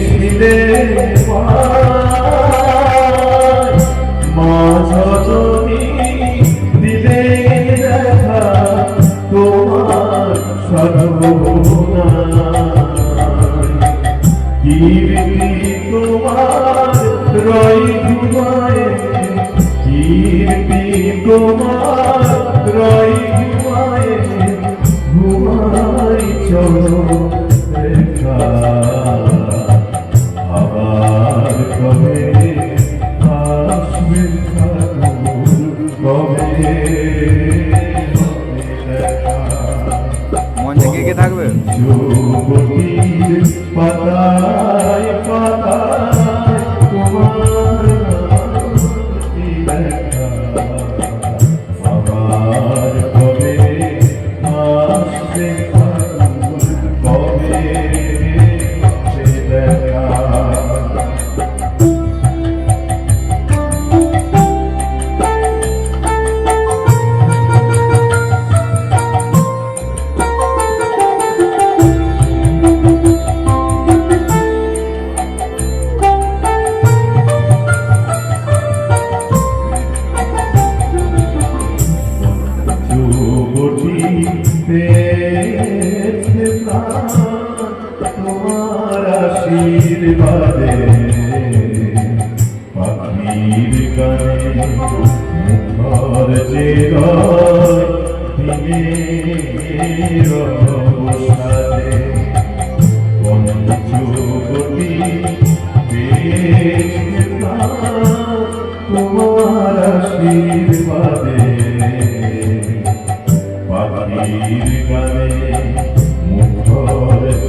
ছিলে মা যতনি দিলে দেখা তোমার সর্বনা কীর্তি তোমার রই ঘুমায় কীর্তি তোমার রই ঘুমায় ঘুমাই চলো দেখা। पता তোমার আশীর্বাদে পাখির গানে মুখর যে পেয়েছে প্রাণ তোমার আশীর্বাদে পাখির গানে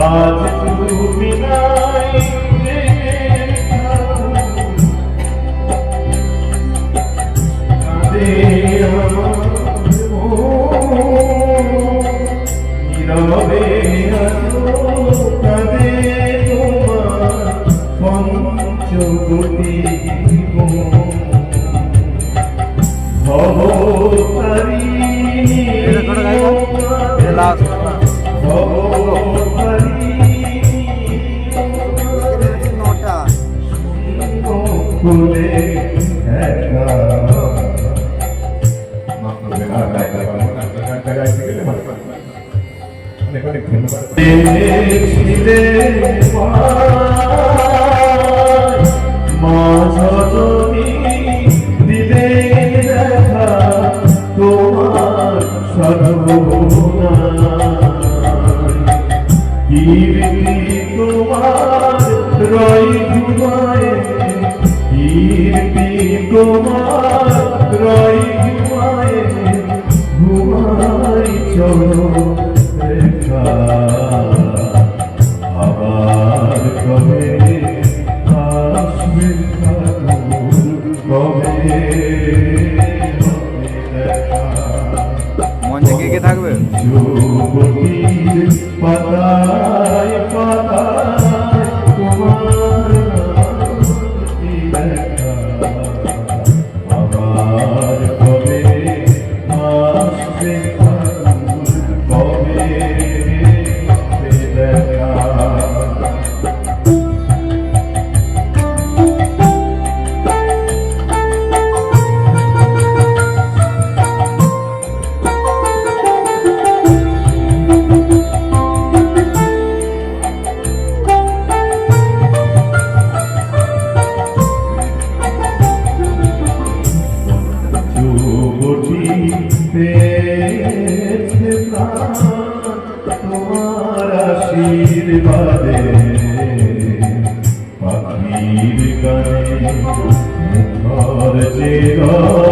আজ তুমি নাই ফুলে একা। যতনি দিলে দেখা তোমার কীর্তি ঘুমায় কীর্তি তোমার রই ঘুমায় ঘুমাই চলো রেখা আবার কবে আসবে কবে হবে দেখা? মঞ্চে কে কে থাকবে? Bye. প্রাণ তোমার আশীর্বাদে পাখির গানে মুখর যে রয়